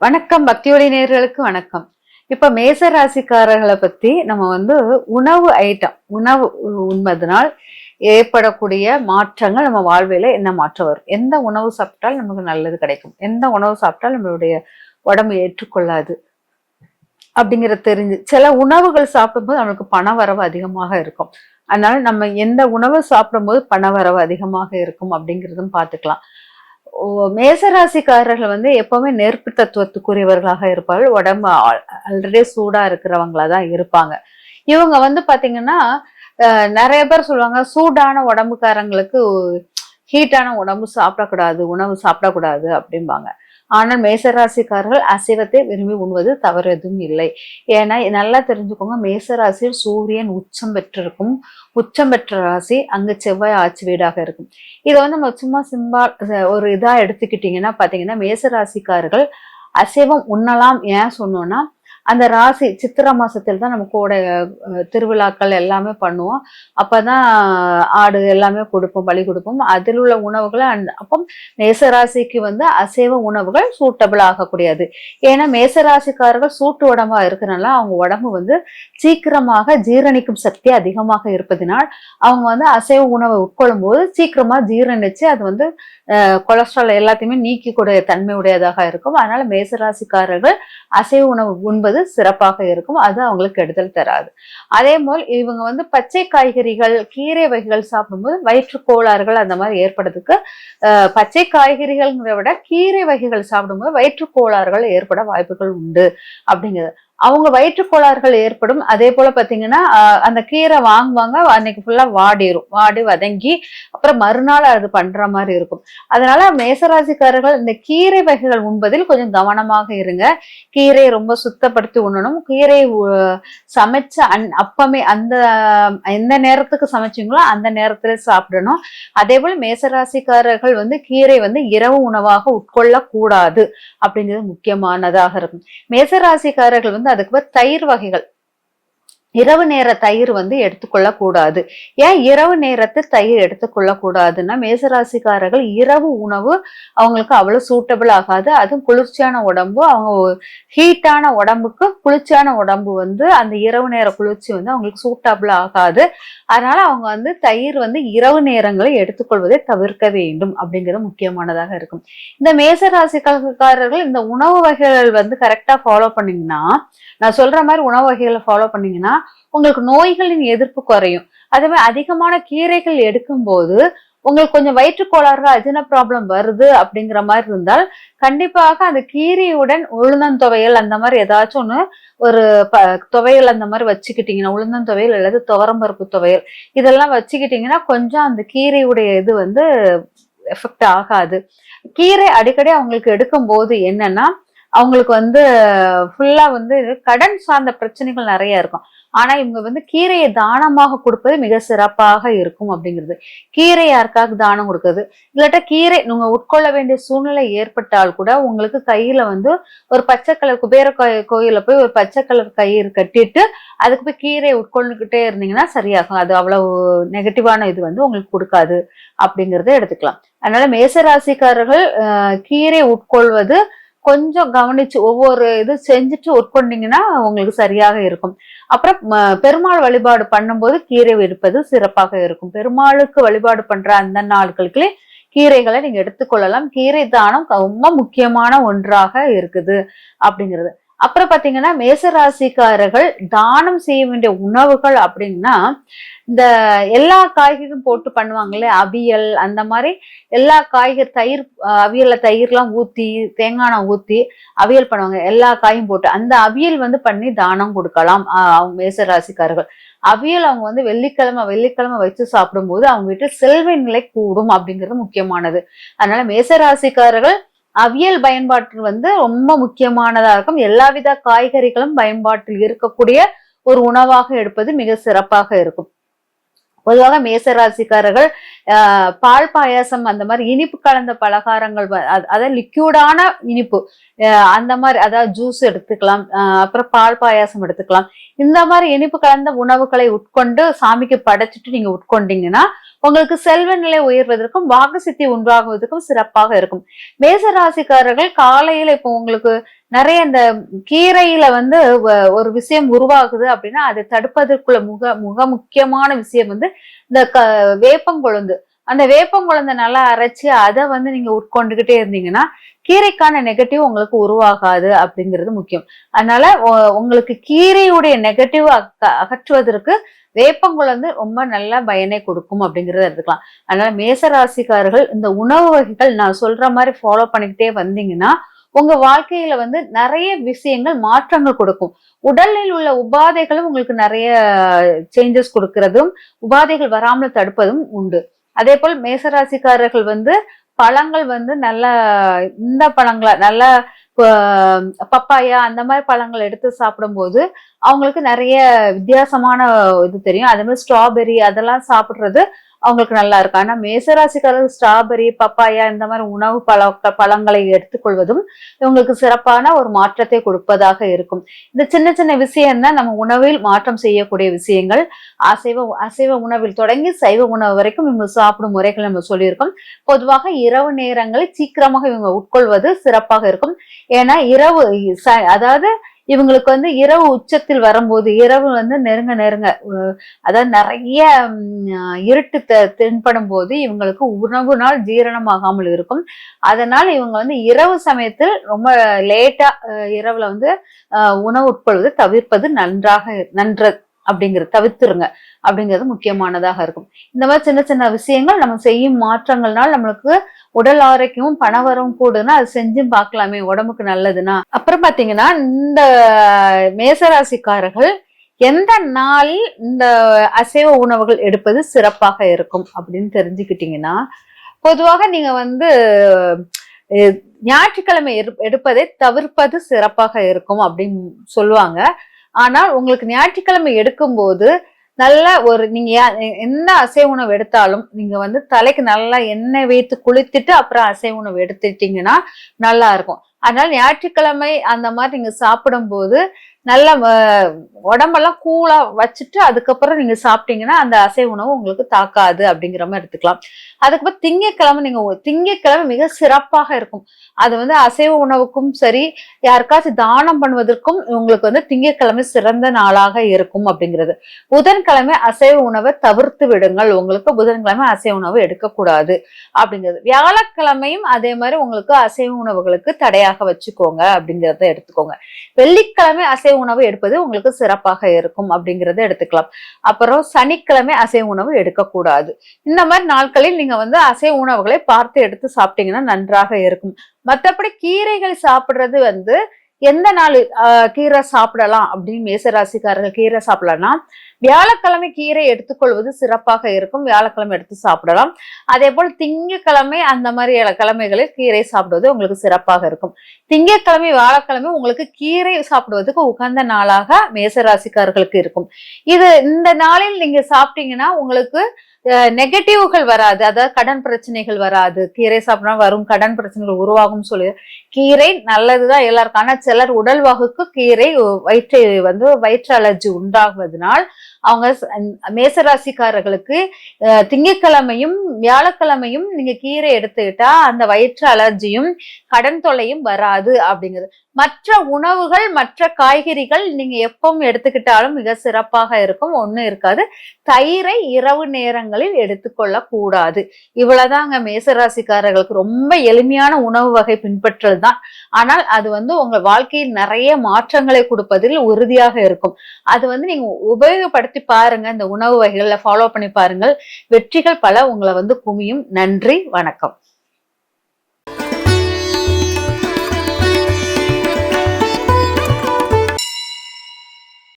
வணக்கம். பக்தியொலி நேர்களுக்கு வணக்கம். இப்ப மேச ராசிக்காரர்களை பத்தி நம்ம வந்து உணவு ஐட்டம் உணவு உண்பதனால் ஏற்படக்கூடிய மாற்றங்கள் நம்ம வாழ்வில என்ன மாற்றம் வரும்? எந்த உணவு சாப்பிட்டால் நமக்கு நல்லது கிடைக்கும்? எந்த உணவு சாப்பிட்டால் நம்மளுடைய உடம்பு ஏற்றுக்கொள்ளாது? அப்படிங்கிற தெரிஞ்சு சில உணவுகள் சாப்பிடும்போது நம்மளுக்கு பண வரவு அதிகமாக இருக்கும். அதனால நம்ம எந்த உணவு சாப்பிடும்போது பண வரவு அதிகமாக இருக்கும் அப்படிங்கிறதும் பார்த்துக்கலாம். மேசராசிக்காரர்கள் வந்து எப்பவுமே நெருப்பு தத்துவத்துக்குரியவர்களாக இருப்பார்கள். உடம்பு ஆல்ரெடி சூடா இருக்கிறவங்களா தான் இருப்பாங்க. இவங்க வந்து பாத்தீங்கன்னா நிறைய பேர் சொல்லுவாங்க சூடான உடம்புக்காரங்களுக்கு ஹீட்டான உடம்பு சாப்பிடக்கூடாது உணவு சாப்பிடக்கூடாது அப்படிம்பாங்க. ஆனால் மேசராசிக்காரர்கள் அசைவத்தை விரும்பி உண்வது தவறு எதுவும் இல்லை. ஏன்னா நல்லா தெரிஞ்சுக்கோங்க மேசராசியில் சூரியன் உச்சம் பெற்றிருக்கும். உச்சம் பெற்ற ராசி அங்கு செவ்வாய் ஆட்சி வீடாக இருக்கும். இதை வந்து நம்ம சும்மா சிம்பா ஒரு இதா எடுத்துக்கிட்டீங்கன்னா பாத்தீங்கன்னா மேசராசிக்காரர்கள் அசைவம் உண்ணலாம் ஏன் சொன்னோம்னா அந்த ராசி சித்திர மாசத்தில் தான் நம்ம கூட திருவிழாக்கள் எல்லாமே பண்ணுவோம். அப்பதான் ஆடு எல்லாமே கொடுப்போம் பலி கொடுப்போம். அதில் உள்ள உணவுகளை அப்போ மேசராசிக்கு வந்து அசைவ உணவுகள் சூட்டபிள் ஆகக்கூடியது. ஏன்னா மேசராசிக்காரர்கள் சூட்டு உடம்பா இருக்கிறனால அவங்க உடம்பு வந்து சீக்கிரமாக ஜீரணிக்கும் சக்தி அதிகமாக இருப்பதினால் அவங்க வந்து அசைவ உணவை உட்கொள்ளும் போது சீக்கிரமா ஜீரணிச்சு அது வந்து கொலஸ்ட்ரால் எல்லாத்தையுமே நீக்கக்கூடிய தன்மை உடையதாக இருக்கும். அதனால மேசராசிக்காரர்கள் அசைவ உணவு உண்பது சிறப்பாக இருக்கும். அது அவங்களுக்கு கெடுதல் தராது. அதே போல் இவங்க வந்து பச்சை காய்கறிகள் கீரை வகைகள் சாப்பிடும்போது வயிற்று கோளாறுகள் அந்த மாதிரி ஏற்படுறதுக்கு பச்சை காய்கறிகள்ங்கிறத விட கீரை வகைகள் சாப்பிடும்போது வயிற்று கோளாறுகள் ஏற்பட வாய்ப்புகள் உண்டு அப்படிங்கிறது. அவங்க வயிற்றுக்கோளாறுகள் ஏற்படும். அதே போல பாத்தீங்கன்னா அந்த கீரை வாங்குவாங்க. அன்னைக்கு ஃபுல்லா வாடிடும் வாடி வதங்கி அப்புறம் மறுநாள் அது பண்ற மாதிரி இருக்கும். அதனால மேசராசிக்காரர்கள் இந்த கீரை வகைகள் உண்பதில் கொஞ்சம் கவனமாக இருங்க. கீரையை ரொம்ப சுத்தப்படுத்தி உண்ணணும். கீரை சமைச்ச அந் அப்பமே அந்த எந்த நேரத்துக்கு சமைச்சிங்களோ அந்த நேரத்துல சாப்பிடணும். அதே போல மேசராசிக்காரர்கள் வந்து கீரை வந்து இரவு உணவாக உட்கொள்ள கூடாது அப்படிங்கிறது முக்கியமானதாக இருக்கும். மேசராசிக்காரர்கள் வந்து அதுக்கு தயிர் வகைகள். இரவு நேர தயிர் வந்து எடுத்துக்கொள்ள கூடாது. ஏன் இரவு நேரத்தில் தயிர் எடுத்துக்கொள்ள கூடாதுன்னா மேசராசிக்காரர்கள் இரவு உணவு அவங்களுக்கு அவ்வளவு சூட்டபிள் ஆகாது. அதுவும் குளிர்ச்சியான உடம்பு அவங்க ஹீட்டான உடம்புக்கு குளிர்ச்சியான உடம்பு வந்து அந்த இரவு நேர குளிர்ச்சி வந்து அவங்களுக்கு சூட்டபிள் ஆகாது. அதனால அவங்க வந்து தயிர் வந்து இரவு நேரங்களை எடுத்துக்கொள்வதை தவிர்க்க வேண்டும் அப்படிங்கிறது முக்கியமானதாக இருக்கும். இந்த மேசராசிக்காரர்கள் இந்த உணவு வகைகள் வந்து கரெக்டா ஃபாலோ பண்ணீங்கன்னா நான் சொல்ற மாதிரி உணவு வகைகளை ஃபாலோ பண்ணீங்கன்னா உங்களுக்கு நோய்களின் எதிர்ப்பு குறையும். அதே மாதிரி அதிகமான கீரைகள் எடுக்கும்போது உங்களுக்கு கொஞ்சம் வயிற்றுக்கோளாறுகள் அஜின ப்ராப்ளம் வருது அப்படிங்கிற மாதிரி இருந்தால் கண்டிப்பாக அந்த கீரையுடன் உளுந்தந்தொவையல் அந்த மாதிரி ஏதாச்சும் ஒன்று ஒரு ப துவையல் அந்த மாதிரி வச்சுக்கிட்டீங்கன்னா உளுந்தந்தொவையல் அல்லது துவரம்பருப்பு துவையல் இதெல்லாம் வச்சுக்கிட்டீங்கன்னா கொஞ்சம் அந்த கீரையுடைய இது வந்து எஃபெக்ட் ஆகாது. கீரை அடிக்கடி அவங்களுக்கு எடுக்கும் போது என்னன்னா அவங்களுக்கு வந்து ஃபுல்லா வந்து கடன் சார்ந்த பிரச்சனைகள் நிறைய இருக்கும். ஆனா இவங்க வந்து கீரையை தானமாக கொடுப்பது மிக சிறப்பாக இருக்கும் அப்படிங்கிறது. கீரை யாருக்காக தானம் கொடுக்குறது? இல்லாட்டா கீரை நீங்க உட்கொள்ள வேண்டிய சூழ்நிலை ஏற்பட்டால் கூட உங்களுக்கு கையில வந்து ஒரு பச்சை கலர் குபேர கோயில போய் ஒரு பச்சை கலர் கயிறு கட்டிட்டு அதுக்கு போய் கீரை உட்கொண்டுகிட்டே இருந்தீங்கன்னா சரியாகும். அது அவ்வளவு நெகட்டிவான இது வந்து உங்களுக்கு கொடுக்காது அப்படிங்கிறத எடுத்துக்கலாம். அதனால மேசராசிக்காரர்கள் கீரை உட்கொள்வது கொஞ்சம் கவனிச்சு ஒவ்வொரு இது செஞ்சுட்டு உட்கொண்டீங்கன்னா உங்களுக்கு சரியாக இருக்கும். அப்புறம் பெருமாள் வழிபாடு பண்ணும்போது கீரை இருப்பது சிறப்பாக இருக்கும். பெருமாளுக்கு வழிபாடு பண்ற அந்த நாட்களுக்கு கீரைகளை நீங்க எடுத்துக்கொள்ளலாம். கீரை தானம் ரொம்ப முக்கியமான ஒன்றாக இருக்குது அப்படிங்கிறது. அப்புறம் பாத்தீங்கன்னா மேசராசிக்காரர்கள் தானம் செய்ய வேண்டிய உணவுகள் அப்படின்னா இந்த எல்லா காய்கறியும் போட்டு பண்ணுவாங்களே அவியல் அந்த மாதிரி எல்லா காய்கறி தயிர் அவியல்ல தயிர்லாம் ஊற்றி தேங்காய் ஊற்றி அவியல் பண்ணுவாங்க. எல்லா காயும் போட்டு. அந்த அவியல் வந்து பண்ணி தானம் கொடுக்கலாம் அவங்க மேசராசிக்காரர்கள். அவியல் அவங்க வந்து வெள்ளிக்கிழமை வெள்ளிக்கிழமை வச்சு சாப்பிடும்போது அவங்க வீட்டில் செல்வ நிலை கூடும் அப்படிங்கிறது முக்கியமானது. அதனால மேசராசிக்காரர்கள் அவியல் பயன்பாட்டில் வந்து ரொம்ப முக்கியமானதா இருக்கும். எல்லாவித காய்கறிகளும் பயன்பாட்டில் இருக்கக்கூடிய ஒரு உணவாக எடுப்பது மிக சிறப்பாக இருக்கும். பொதுவாக மேசராசிக்காரர்கள் பால் பாயாசம் அந்த மாதிரி இனிப்பு கலந்த பலகாரங்கள் அதாவது லிக்யூடான இனிப்பு அந்த மாதிரி அதாவது ஜூஸ் எடுத்துக்கலாம் அப்புறம் பால் பாயாசம் எடுத்துக்கலாம். இந்த மாதிரி இனிப்பு கலந்த உணவுகளை உட்கொண்டு சாமிக்கு படைச்சிட்டு நீங்க உட்கொண்டீங்கன்னா உங்களுக்கு செல்வ நிலை உயர்வதற்கும் வாக்கு சித்தி உண்டாகுவதற்கும் சிறப்பாக இருக்கும். மேசராசிக்காரர்கள் காலையில இப்போ உங்களுக்கு நிறைய இந்த கீரையில வந்து வ- ஒரு விஷயம் உருவாகுது அப்படின்னா அதை தடுப்பதற்குள்ள முக முக முக்கியமான விஷயம் வந்து இந்த க வேப்பங்குழந்து அந்த வேப்பங்குழந்தை நல்லா அரைச்சு அதை வந்து நீங்க உட்கொண்டுகிட்டே இருந்தீங்கன்னா கீரைக்கான நெகட்டிவ் உங்களுக்கு உருவாகாது அப்படிங்கிறது முக்கியம். அதனால உங்களுக்கு கீரையுடைய நெகட்டிவ் அகற்றுவதற்கு வேப்பங்குழந்து ரொம்ப நல்ல பயனை கொடுக்கும் அப்படிங்கிறத எடுத்துக்கலாம். அதனால மேசராசிக்காரர்கள் இந்த உணவு வகைகள் நான் சொல்ற மாதிரி ஃபாலோ பண்ணிக்கிட்டே வந்தீங்கன்னா உங்க வாழ்க்கையில வந்து நிறைய விஷயங்கள் மாற்றங்கள் கொடுக்கும். உடலில் உள்ள உபாதைகளும் உங்களுக்கு நிறைய சேஞ்சஸ் கொடுக்கறதும் உபாதைகள் வராமல் தடுப்பதும் உண்டு. அதே போல் மேசராசிக்காரர்கள் வந்து பழங்கள் வந்து நல்ல இந்த பழங்களை நல்ல பப்பாயா அந்த மாதிரி பழங்கள் எடுத்து சாப்பிடும்போது அவங்களுக்கு நிறைய வித்தியாசமான இது தெரியும். அதே மாதிரி ஸ்ட்ராபெரி அதெல்லாம் சாப்பிடுறது அவங்களுக்கு நல்லா இருக்கும். ஆனா மேசராசிக்காரர்கள் ஸ்ட்ராபெரி பப்பாயா இந்த மாதிரி உணவு பழ பழங்களை எடுத்துக்கொள்வதும் இவங்களுக்கு சிறப்பான ஒரு மாற்றத்தை கொடுப்பதாக இருக்கும். இந்த சின்ன சின்ன விஷயம் தான் நம்ம உணவில் மாற்றம் செய்யக்கூடிய விஷயங்கள் அசைவ அசைவ உணவில் தொடங்கி சைவ உணவு வரைக்கும் இவங்க சாப்பிடும் முறைகள் நம்ம சொல்லியிருக்கோம். பொதுவாக இரவு நேரங்களில் சீக்கிரமாக இவங்க உட்கொள்வது சிறப்பாக இருக்கும். ஏன்னா இரவு ச- அதாவது இவங்களுக்கு வந்து இரவு உச்சத்தில் வரும்போது இரவு வந்து நெருங்க நெருங்க அதாவது நிறைய இருட்டு தென்படும் போது இவங்களுக்கு உணவு நாள் ஜீரணமாகாமல் இருக்கும். அதனால் இவங்க வந்து இரவு சமயத்தில் ரொம்ப லேட்டா இரவுல வந்து உணவு உட்கொள்வது தவிர்ப்பது நன்றாக நன்ற அப்படிங்கிறது தவிர்த்துருங்க. அப்படிங்கிறது முக்கியமானதாக இருக்கும். இந்த மாதிரி சின்ன சின்ன விஷயங்கள் நம்ம செய்யும் மாற்றங்கள்னால் நம்மளுக்கு உடல் ஆரோக்கியமும் பணவரவும் கூடுதுன்னா அது செஞ்சும் பார்க்கலாமே உடம்புக்கு நல்லதுன்னா. அப்புறம் பார்த்தீங்கன்னா இந்த மேசராசிக்காரர்கள் எந்த நாளில் இந்த அசைவ உணவுகள் எடுப்பது சிறப்பாக இருக்கும் அப்படின்னு தெரிஞ்சுக்கிட்டீங்கன்னா பொதுவாக நீங்க வந்து ஞாயிற்றுக்கிழமை எடுப்பதை தவிர்ப்பது சிறப்பாக இருக்கும் அப்படின்னு சொல்லுவாங்க. ஆனால் உங்களுக்கு ஞாயிற்றுக்கிழமை எடுக்கும்போது நல்ல ஒரு நீங்க என்ன அசைவ உணவு எடுத்தாலும் நீங்க வந்து தலைக்கு நல்லா எண்ணெய் வைத்து குளித்துட்டு அப்புறம் அசை உணவு எடுத்துட்டீங்கன்னா நல்லா இருக்கும். அதனால ஞாயிற்றுக்கிழமை அந்த மாதிரி நீங்க சாப்பிடும்போது நல்ல உடம்பெல்லாம் கூலா வச்சுட்டு அதுக்கப்புறம் நீங்க சாப்பிட்டீங்கன்னா அந்த அசைவ உணவு உங்களுக்கு தாக்காது அப்படிங்கிற மாதிரி எடுத்துக்கலாம். அதுக்கப்புறம் திங்கக்கிழமை நீங்க திங்கக்கிழமை மிக சிறப்பாக இருக்கும். அது வந்து அசைவ உணவுக்கும் சரி யாருக்காச்சும் தானம் பண்ணுவதற்கும் உங்களுக்கு வந்து திங்கட்கிழமை சிறந்த நாளாக இருக்கும் அப்படிங்கிறது. புதன்கிழமை அசைவ உணவை தவிர்த்து விடுங்கள். உங்களுக்கு புதன்கிழமை அசைவ உணவு எடுக்கக்கூடாது அப்படிங்கிறது. வியாழக்கிழமையும் அதே மாதிரி உங்களுக்கு அசைவ உணவுகளுக்கு தடையாக வச்சுக்கோங்க அப்படிங்கிறத எடுத்துக்கோங்க. வெள்ளிக்கிழமை அசைவ உணவு எடுப்பது உங்களுக்கு சிறப்பாக இருக்கும் அப்படிங்கிறத எடுத்துக்கலாம். அப்புறம் சனிக்கிழமை அசைவ உணவு எடுக்கக்கூடாது. இந்த மாதிரி நாட்களில் நீங்க வந்து அசைவ உணவுகளை பார்த்து எடுத்து சாப்பிட்டீங்கன்னா நன்றாக இருக்கும். மற்றபடி கீரைகள் சாப்பிடுறது வந்து எந்த நாள் கீரை சாப்பிடலாம் அப்படின்னு மேசராசிக்காரர்கள் கீரை சாப்பிடலாம்னா வியாழக்கிழமை கீரை எடுத்துக்கொள்வது சிறப்பாக இருக்கும். வியாழக்கிழமை எடுத்து சாப்பிடலாம். அதே போல் திங்கட்கிழமை அந்த மாதிரி கிழமைகளில் கீரை சாப்பிடுவது உங்களுக்கு சிறப்பாக இருக்கும். திங்கட்கிழமை வியாழக்கிழமை உங்களுக்கு கீரை சாப்பிடுவதற்கு உகந்த நாளாக மேசராசிக்காரர்களுக்கு இருக்கும். இது இந்த நாளில் நீங்க சாப்பிட்டீங்கன்னா உங்களுக்கு நெகட்டிவ்கள் வராது. அதாவது கடன் பிரச்சனைகள் வராது. கீரை சாப்பிட்டா வரும் கடன் பிரச்சனைகள் உருவாகும் சொல்லி. கீரை நல்லதுதான் எல்லாருக்கும். ஆனா சிலர் உடல் வகுக்கு கீரை வயிற்றை வந்து வயிற்று அலர்ஜி உண்டாகுவதனால் அவங்க மேசராசிக்காரர்களுக்கு திங்கக்கிழமையும் வியாழக்கிழமையும் நீங்க கீரை எடுத்துக்கிட்டா அந்த வயிற்று அலர்ஜியும் கடன் தொல்லையும் வராது அப்படிங்கிறது. மற்ற உணவுகள் மற்ற காய்கறிகள் நீங்க எப்பவும் எடுத்துக்கிட்டாலும் மிக சிறப்பாக இருக்கும். ஒன்றும் இருக்காது. தயிரை இரவு நேரங்கள் நேரங்களில் எடுத்துக்கொள்ள கூடாது இவ்வளவுதாங்க மேசராசிக்காரர்களுக்கு ரொம்ப எளிமையான உணவு வகை பின்பற்றல் தான் ஆனால் அது வந்து உங்க வாழ்க்கையில் நிறைய மாற்றங்களை கொடுப்பதில் உறுதியாக இருக்கும். அது வந்து நீங்க உபயோகப்படுத்தி பாருங்க இந்த உணவு வகைகளை ஃபாலோ பண்ணி பாருங்கள். வெற்றிகள் பல உங்களை வந்து குமியும் நன்றி வணக்கம்.